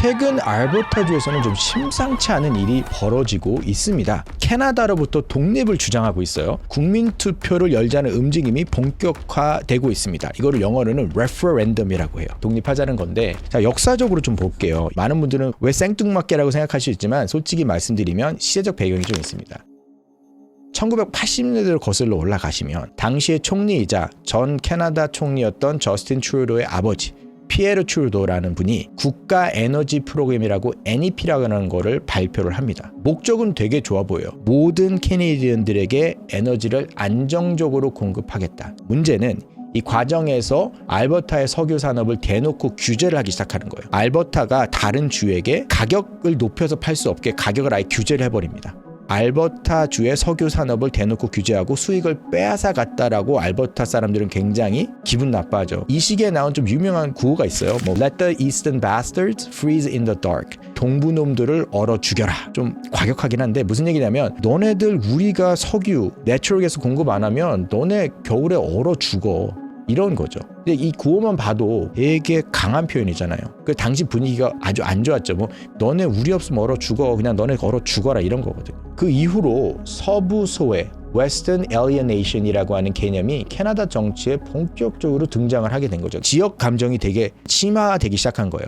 최근 알버타주에서는 좀 심상치 않은 일이 벌어지고 있습니다. 캐나다로부터 독립을 주장하고 있어요. 국민 투표를 열자는 움직임이 본격화되고 있습니다. 이거를 영어로는 referendum이라고 해요. 독립하자는 건데 자 역사적으로 좀 볼게요. 많은 분들은 왜 생뚱맞게라고 생각할 수 있지만 솔직히 말씀드리면 시대적 배경이 좀 있습니다. 1980년대로 거슬러 올라가시면 당시의 총리이자 전 캐나다 총리였던 저스틴 트루도의 아버지 피에르 트루도라는 분이 국가 에너지 프로그램이라고 NEP라고 하는 거를 발표를 합니다. 목적은 되게 좋아 보여요. 모든 캐네디언들에게 에너지를 안정적으로 공급하겠다. 문제는 이 과정에서 알버타의 석유 산업을 대놓고 규제를 하기 시작하는 거예요. 알버타가 다른 주에게 가격을 높여서 팔 수 없게 가격을 아예 규제를 해버립니다. 알버타 주의 석유 산업을 대놓고 규제하고 수익을 빼앗아 갔다라고 알버타 사람들은 굉장히 기분 나빠하죠. 이 시기에 나온 좀 유명한 구호가 있어요. 뭐 Let the Eastern bastards freeze in the dark. 동부 놈들을 얼어 죽여라. 좀 과격하긴 한데 무슨 얘기냐면 너네들 우리가 석유 내추럴에서 공급 안 하면 너네 겨울에 얼어 죽어. 이런 거죠. 근데 이 구호만 봐도 되게 강한 표현이잖아요. 그 당시 분위기가 아주 안 좋았죠. 뭐 너네 우리 없으면 얼어 죽어. 그냥 너네 얼어 죽어라 이런 거거든. 그 이후로 서부 소외 Western Alienation이라고 하는 개념이 캐나다 정치에 본격적으로 등장을 하게 된 거죠. 지역 감정이 되게 심화되기 시작한 거예요.